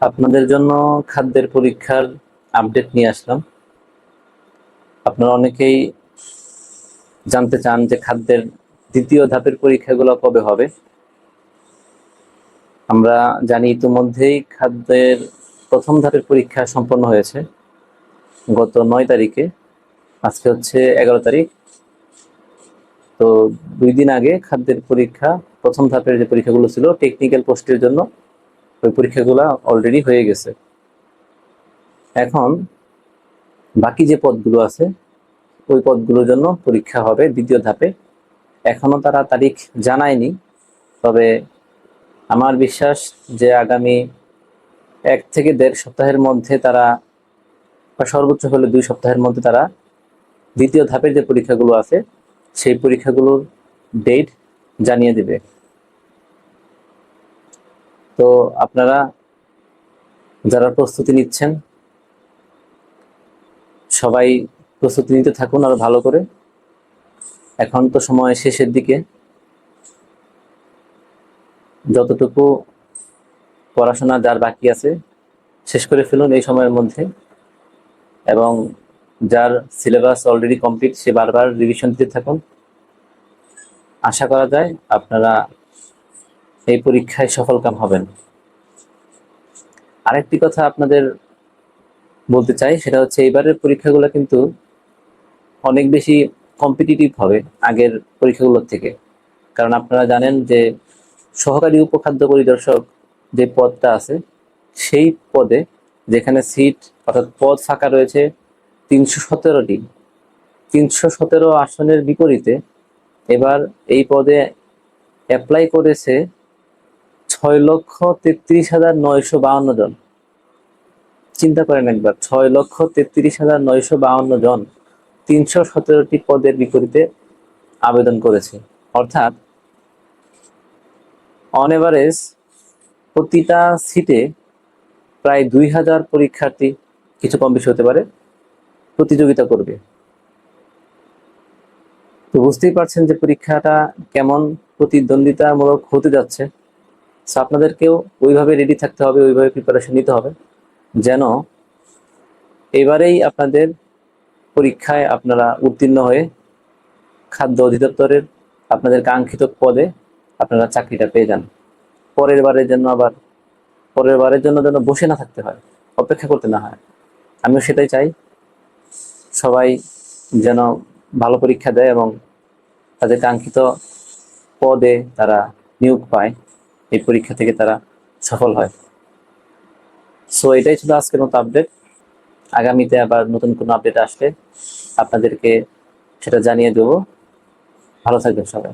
আপনাদের জন্য খাদ্যের পরীক্ষার আপডেট নিয়ে আসলাম। আপনারা অনেকেই জানতে চান যে খাদ্যের দ্বিতীয় ধাপের পরীক্ষাগুলো কবে হবে। আমরা জানি ইতিমধ্যেই খাদ্যের প্রথম ধাপের পরীক্ষা সম্পন্ন হয়েছে গত নয় তারিখে। আজকে হচ্ছে এগারো তারিখ। তো দুই দিন আগে খাদ্যের পরীক্ষা, প্রথম ধাপের যে পরীক্ষাগুলো ছিল টেকনিক্যাল পোস্টের জন্য ওই পরীক্ষাগুলো অলরেডি হয়ে গেছে। এখন বাকি যে পদগুলো আছে, ওই পদগুলোর জন্য পরীক্ষা হবে দ্বিতীয় ধাপে। এখনও তারা তারিখ জানায়নি, তবে আমার বিশ্বাস যে আগামী এক থেকে দেড় সপ্তাহের মধ্যে তারা, বা সর্বোচ্চ হলে দুই সপ্তাহের মধ্যে তারা দ্বিতীয় ধাপের যে পরীক্ষাগুলো আছে, সেই পরীক্ষাগুলোর ডেট জানিয়ে দেবে। তো আপনারা যারা প্রস্তুতি নিচ্ছেন, সবাই প্রস্তুতি নিতে থাকুন আরও ভালো করে। এখন তো সময় শেষের দিকে। যতটুকু পড়াশোনা যার বাকি আছে, শেষ করে ফেলুন এই সময়ের মধ্যে। এবং যার সিলেবাস অলরেডি কমপ্লিট সে বারবার রিভিশন দিতে থাকুন। আশা করা যায় আপনারা এই পরীক্ষায় সফলকাম হবেন। আরেকটি কথা আপনাদের বলতে চাই, সেটা হচ্ছে এবারের পরীক্ষাগুলো কিন্তু অনেক বেশি কম্পিটিটিভ হবে আগের পরীক্ষাগুলোর থেকে। কারণ আপনারা জানেন যে সহকারী উপখাদ্য পরিদর্শক যে পদটা আছে, সেই পদে যেখানে সিট অর্থাৎ পদ ফাঁকা রয়েছে তিনশো সতেরোটি, তিনশো সতেরো আসনের বিপরীতে এবার এই পদে অ্যাপ্লাই করেছে ছয় লক্ষ তেত্রিশ হাজার নয়শো বাউন্ন জন। চিন্তা করেন একবার, ছয় লক্ষ তেত্রিশ হাজার নয়শো বাউন্ন জন তিনশো সতেরোটি পদের বিপরীতে আবেদন করেছে। অর্থাৎ অন এভারেজ প্রতিটা সিটে প্রায় দুই হাজার পরীক্ষার্থী কিছু কম বেশি হতে পারে প্রতিযোগিতা করবে। তো বুঝতেই পারছেন যে পরীক্ষাটা কেমন প্রতিদ্বন্দ্বিতামূলক হতে যাচ্ছে। সো আপনাদেরকেও ওইভাবে রেডি থাকতে হবে, ওইভাবে প্রিপারেশন নিতে হবে, যেন এবারেই আপনাদের পরীক্ষায় আপনারা উত্তীর্ণ হয়ে খাদ্য অধিদপ্তরের আপনাদের কাঙ্ক্ষিত পদে আপনারা চাকরিটা পেয়ে যান। পরের বারের জন্য আবার, পরের বারের জন্য যেন বসে না থাকতে হয়, অপেক্ষা করতে না হয়। আমিও সেটাই চাই, সবাই যেন ভালো পরীক্ষা দেয় এবং তাদের কাঙ্ক্ষিত পদে তারা নিয়োগ পায়। এই পরীক্ষা থেকে তারা সফল হয়। সো এটাই ছিল আজকের মতো আপডেট আগামীতে আবার নতুন কোনো আপডেট আসলে আপনাদেরকে সেটা জানিয়ে দেবো। ভালো থাকবেন সবাই।